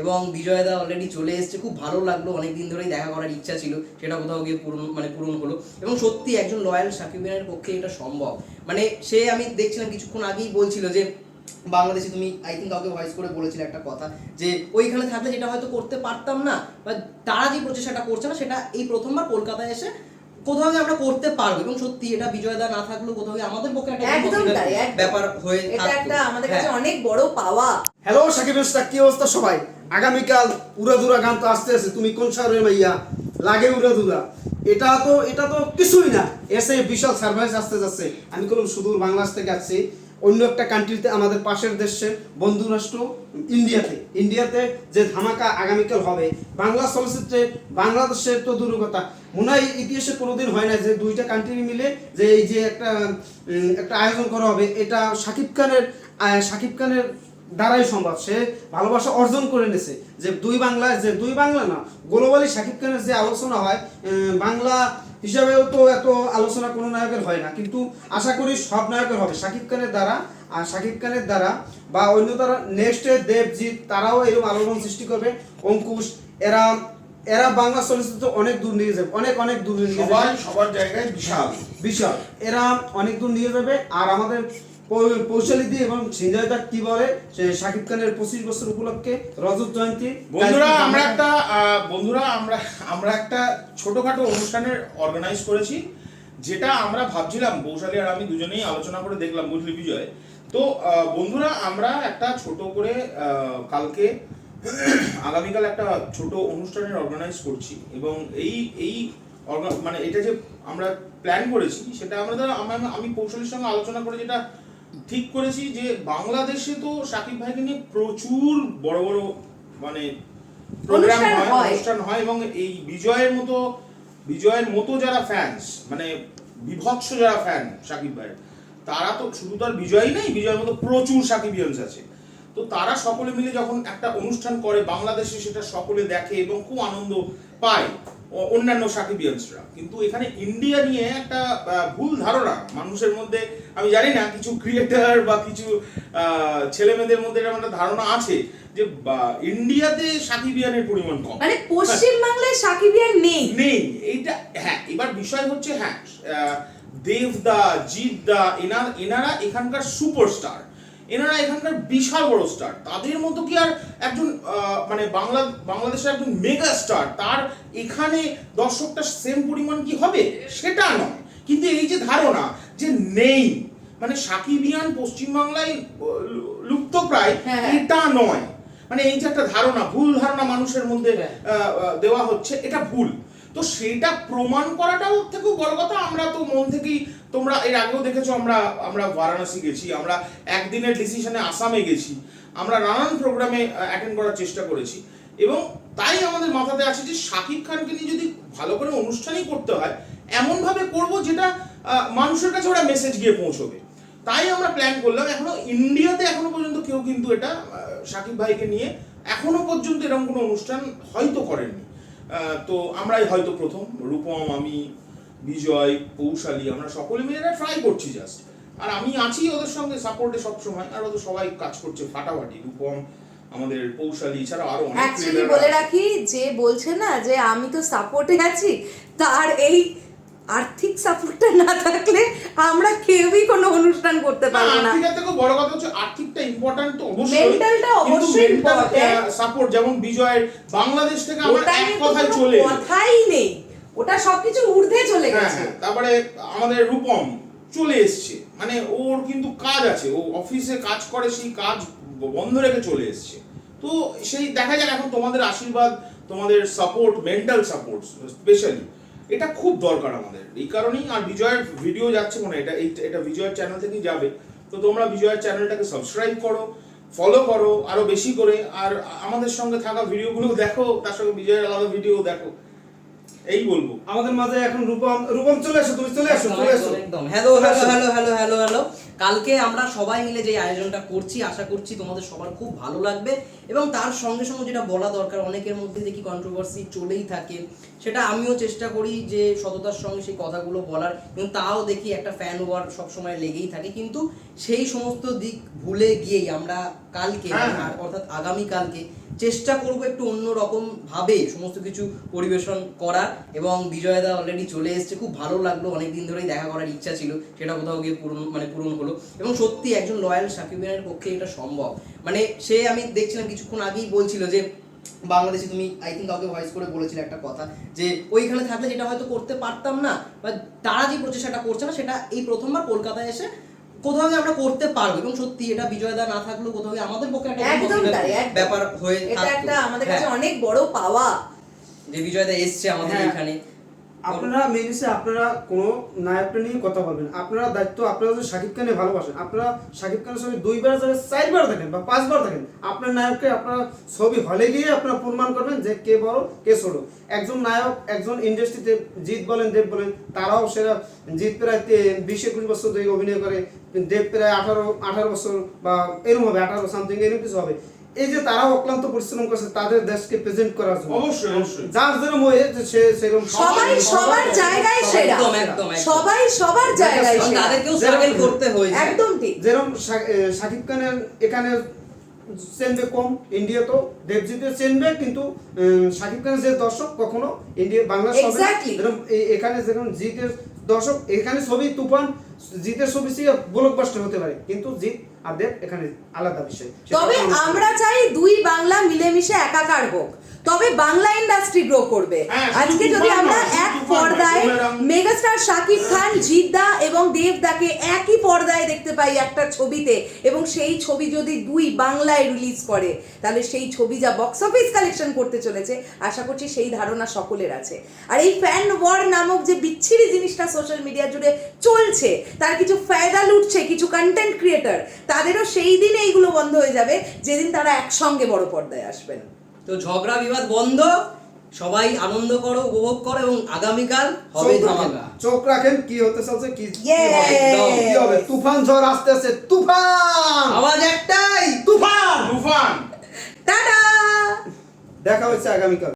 এবং বিজয়দা অলরেডি চলে এসেছে। খুব ভালো লাগল অনেক দিন ধরেই দেখা করার ইচ্ছা ছিল, সেটা কোথাও গিয়ে পূরণ মানে পূরণ হলো। এবং সত্যি একজন লয়াল সাকিব খানের পক্ষে এটা সম্ভব। মানে সে আমি দেখছিলাম কিছুক্ষণ আগেই বলছিল যে, বাংলাদেশে তুমি আই থিঙ্ক কাউকে ভয়েস করে বলেছিলে একটা কথা, যে ওইখানে থাকলে যেটা হয়তো করতে পারতাম না বা তারা যে প্রচেষ্টাটা করছে না, সেটা এই প্রথমবার কলকাতায় এসে কোথাও আমরা করতে পারব এবং সত্যি এটা বিজয়দা না থাকলেও কোথাও আমাদের পক্ষে একটা একদম তাই। ব্যাপার হয়ে এটা একটা আমাদের কাছে হ্যাঁ। অনেক বড় পাওয়া। হ্যালো সাকিব ইস্তাক কি অবস্থা সবাই? আগামীকাল উড়াদুরা গান তো আসতে আছে তুমি কোন শহরের মাইয়া? লাগে উড়াদুরা এটা তো এটা তো কিছুই না। এসে বিশাল সার্ভাইস আসতে যাচ্ছে। আমি কোনো সুদূর বাংলাদেশ থেকে আসছি। অন্য একটা কান্ট্রিতে আমাদের পাশের দেশে বন্ধু রাষ্ট্র ইন্ডিয়াতে। ইন্ডিয়াতে যে ধামাকা আগামীকাল হবে। বাংলা চলচ্চিত্রে বাংলাদেশের তো দূর কথা মনে হয় ইতিহাসে কোনোদিন হয় না যে দুইটা কান্ট্রি মিলে যে এই যে একটা একটা আয়োজন করা হবে, এটা শাকিব খানের শাকিব খানের দ্বারাই সম্ভব। সে ভালোবাসা অর্জন করে নিয়েছে। যে দুই বাংলা যে দুই বাংলা না গ্লোবালি শাকিব খানের যে আলোচনা হয় বাংলা হিসাবেও তো এত আলোচনা কোনো নায়কের হয় না কিন্তু আশা করি সব নায়কের হবে। শাকিব খানের দ্বারা আর শাকিব খানের দ্বারা বা অন্য তারা নেক্সটে দেবজিৎ তারাও এরকম আলোড়ন সৃষ্টি করবে। অঙ্কুশ এরা এরা বাংলা চলচ্চিত্র অনেক দূর নিয়ে যাবে অনেক অনেক দূর নিয়ে যাবে। সবার জায়গায় বিশাল। বিশাল। এরা অনেক দূর নিয়ে যাবে আর আমাদের পৌশালিদি এবং সিঞ্জয়দা কি বলে? শাকিব খানের পঁচিশ বছর উপলক্ষে রজত জয়ন্তী। বন্ধুরা আমরা একটা বন্ধুরা আমরা আমরা একটা ছোটখাটো অনুষ্ঠানের অর্গানাইজ করেছি যেটা আমরা ভাবছিলাম বৌশালী আর আমি দুজনেই আলোচনা করে দেখলাম বুঝলি বিজয়। তো বন্ধুরা আমরা একটা ছোট করে আহ, কালকে আগামীকাল একটা ছোট অনুষ্ঠানের অর্গানাইজ করছি এবং এই এই মানে এটা যে আমরা প্ল্যান করেছি সেটা আমরা আমরা- আমি কৌশলীর সঙ্গে আলোচনা করে যেটা ঠিক করেছি যে বাংলাদেশে তো সাকিব ভাইকে নিয়ে প্রচুর বড় বড় মানে প্রোগ্রাম হয়। অনুষ্ঠান হয় এবং এই বিজয়ের মতো বিজয়ের মতো যারা ফ্যান্স মানে বিভৎস যারা ফ্যান সাকিব ভাইয়ের তারা তো শুধু তো আর বিজয়ই নেই বিজয়ের মতো প্রচুর সাকিবিয়ান্স আছে তো তারা সকলে মিলে যখন একটা অনুষ্ঠান করে বাংলাদেশে সেটা সকলে দেখে এবং খুব আনন্দ পায় অন্যান্য সাকিবিয়ান্সরা। কিন্তু এখানে ইন্ডিয়া নিয়ে একটা ভুল ধারণা। মানুষের মধ্যে আমি জানি না কিছু ক্রিয়েটার বা কিছু ছেলে মেয়েদের মধ্যে এরকম একটা ধারণা আছে যে ইন্ডিয়াতে সাকিবিয়ানের পরিমাণ কম। মানে পশ্চিম বাংলায় সাকিবিয়ান নেই। নেই। এইটা হ্যাঁ এবার বিষয় হচ্ছে হ্যাঁ দেবদা জিতদা এনার এনারা এখানকার সুপারস্টার। এনারা এখানকার বিশাল বড় স্টার তাদের মতো কি আর একজন মানে বাংলা বাংলাদেশের একজন মেগা স্টার তার এখানে দর্শকটা সেম পরিমাণ কি হবে? সেটা নয়। কিন্তু এই যে ধারণা যে নেই মানে সাকিবিয়ান পশ্চিমবাংলায় লুপ্ত প্রায় হ্যাঁ, হ্যাঁ। এটা নয়। মানে এই যে একটা ধারণা ভুল ধারণা মানুষের মধ্যে হ্যাঁ। দেওয়া হচ্ছে এটা ভুল। তো সেটা প্রমাণ করাটাও থেকেও বড় কথা। আমরা তো মন থেকেই তোমরা এর আগেও দেখেছ আমরা আমরা বারাণসী গেছি, আমরা একদিনের ডিসিশনে আসামে গেছি, আমরা নানান প্রোগ্রামে অ্যাটেন্ড করার চেষ্টা করেছি এবং তাই আমাদের মাথাতে আছে যে শাকিব খানকে নিয়ে যদি ভালো করে অনুষ্ঠানই করতে হয়, এমনভাবে করব যেটা মানুষের কাছে ওরা মেসেজ গিয়ে পৌঁছবে। তাই আমরা প্ল্যান করলাম, এখনও ইন্ডিয়াতে এখনও পর্যন্ত কেউ কিন্তু এটা শাকিব ভাইকে নিয়ে এখনও পর্যন্ত এরকম কোনো অনুষ্ঠান হয়তো করেননি। তো আমরাই হয়তো প্রথম, রূপম, আমি বিজয় পৌশালী আমরা সকলে মিলে ট্রাই করছি জাস্ট আর আমি আছি ওদের সঙ্গে সাপোর্টে সবসময় আর ওদের সবাই কাজ করছে ফাটাফাটি। রূপম আমাদের পৌশালী ছাড়া আরও অনেক অ্যাকচুয়ালি বলে রাখি যে বলছে না যে আমি তো সাপোর্টে আছি তার এই আর্থিক সাপোর্টটা না থাকলে আমরা কেউই কোনো অনুষ্ঠান করতে পারব না। আর্থিকের থেকেও বড় কথা হচ্ছে আর্থিকটা ইম্পর্ট্যান্ট তো অবশ্যই। Mental-টা অবশ্যই important। সাপোর্ট যেমন বিজয়ের বাংলাদেশ থেকে আমার এক কথায় চলে। কথাই নেই। ওটা সবকিছু ঊর্ধ্বে চলে হ্যাঁ, গেছে। হ্যাঁ। তারপরে আমাদের রূপম চলে এসছে। মানে ওর কিন্তু কাজ আছে ও অফিসে কাজ করে সেই কাজ বন্ধ রেখে চলে এসছে। তো সেই দেখা যাক এখন তোমাদের আশীর্বাদ তোমাদের সাপোর্ট মেন্টাল সাপোর্ট স্পেশালি এটা খুব দরকার আমাদের। এই কারণেই আর বিজয়ের ভিডিও যাচ্ছে মনে হয়, এটা এটা বিজয়ের চ্যানেল থেকেই যাবে। তো তোমরা বিজয়ের চ্যানেলটাকে সাবস্ক্রাইব করো ফলো করো আরও বেশি করে। আর আমাদের সঙ্গে থাকা ভিডিওগুলো দেখো তার সঙ্গে বিজয়ের আলাদা ভিডিও দেখো। এই বলব। আমাদের মাঝে এখন রূপম রূপম চলে আসো তুমি চলে আসো চলে আসো একদম hello hello hello hello hello hello. কালকে আমরা সবাই মিলে যে আয়োজনটা করছি আশা করছি তোমাদের সবার খুব ভালো লাগবে। এবং তার সঙ্গে সঙ্গে যেটা বলা দরকার অনেকের মধ্যে দেখি কন্ট্রোভার্সি চলেই থাকে সেটা আমিও চেষ্টা করি যে সততার সঙ্গে সেই কথাগুলো বলার। এবং তাও দেখি একটা ফ্যান ওয়ার সবসময় লেগেই থাকে। কিন্তু সেই সমস্ত দিক ভুলে গিয়েই আমরা কালকে হ্যাঁ। অর্থাৎ আগামী কালকে চেষ্টা করব একটু অন্য রকম ভাবে সমস্ত কিছু পরিবেশন করার। এবং বিজয়দা অলরেডি চলে এসেছে, খুব ভালো লাগল অনেক দিন ধরেই দেখা করার ইচ্ছা ছিল, সেটা কোথাও গিয়ে পূরণ মানে পূরণ হলো। এবং সত্যি একজন লয়াল সাকিবিয়ানের পক্ষে এটা সম্ভব। মানে সে আমি দেখছিলাম কিছুক্ষণ আগেই বলছিল যে, বাংলাদেশে তুমি আই থিঙ্ক কাউকে ভয়েস করে বলেছিলে একটা কথা, যে ওইখানে থাকলে যেটা হয়তো করতে পারতাম না বা তারা যে প্রচেষ্টাটা করছে না, সেটা এই প্রথমবার কলকাতায় এসে কোথাও আমরা করতে পারব এবং সত্যি এটা বিজয়দা না থাকলেও কোথাও আমাদের পক্ষে একটা। ব্যাপার হয়ে এটা একটা আমাদের কাছে হ্যাঁ, অনেক বড় পাওয়া যে বিজয়দা এসছে আমাদের হ্যাঁ। এখানে আপনারা মেডিসে আপনারা কোনো নায়কটা নিয়ে কথা বলবেন আপনারা দায়িত্ব আপনারা যদি শাকিব খানে ভালোবাসেন। আপনারা শাকিব খানের সঙ্গে দুইবার যাবে চারবার দেখেন বা পাঁচবার দেখেন আপনার নায়ককে আপনারা ছবি হলে গিয়ে আপনারা প্রমাণ করবেন যে কে বড়, কে ছোট। একজন নায়ক, একজন ইন্ডাস্ট্রিতে জিৎ বলেন, দেব বলেন, তারাও সেরা। জিৎ প্রায় বিশ একুশ বছর ধরে অভিনয় করে। দেব প্রায় আঠারো আঠারো বছর বা এরকম হবে, আঠারো সামথিং এরকম কিছু হবে। এই যে তারাও অক্লান্ত পরিশ্রম করছে তাদের দেশকে প্রেজেন্ট করার জন্য অবশ্যই, অবশ্যই। যার যেরকম হয়েছে সে সেরকম সবাই সবার জায়গায় সেরা একদম একদম। সবাই সবার জায়গায় সেরা তাদেরকেও স্ট্রাগল করতে হয়েছে একদম ঠিক যেরকম শাকিব খানের এখানে চেনবে কম ইন্ডিয়া তো দেবজিতে চেনবে কিন্তু শাকিব খানের যে দর্শক কখনো ইন্ডিয়া বাংলা সবে Exactly. যেরকম এ- এখানে যেরকম জিতের দর্শক এখানে ছবি তুফান জিতের ছবি ব্লকবাস্টার হতে পারে। কিন্তু জিত আর দেব এখানে আলাদা বিষয়। তবে আমরা চাই দুই বাংলা মিলেমিশে একাকার হোক। তবে বাংলা ইন্ডাস্ট্রি গ্রো করবে। হ্যাঁ, আজকে যদি আমরা এক পর্দায় মেগাস্টার শাকিব খান জিদ্দা এবং দেবদাকে একই পর্দায় দেখতে পাই একটা ছবিতে। এবং সেই ছবি যদি দুই বাংলায় রিলিজ করে, তাহলে সেই ছবি যা বক্স অফিস কালেকশন করতে চলেছে, আশা করছি সেই ধারণা সকলের আছে। আর এই ফ্যান ওয়ার নামক যে বিচ্ছিরি জিনিসটা সোশ্যাল মিডিয়া জুড়ে চলছে, তার কিছু ফায়দা লুটছে কিছু কন্টেন্ট ক্রিয়েটার তাদেরও সেই দিন এইগুলো বন্ধ হয়ে যাবে, যেদিন তারা একসঙ্গে বড় পর্দায় আসবেন। তো ঝগড়া বিবাদ বন্ধ সবাই আনন্দ করো উপভোগ করো এবং আগামীকাল হবে চোখ ধামাকা। চোখ রাখেন কি হতে চলছে কি কি হবে, কি হবে? তুফান ঝড় আসতে আসতে তুফান! আওয়াজ একটাই! তুফান! তুফান! টাটা! দেখা হচ্ছে আগামীকাল।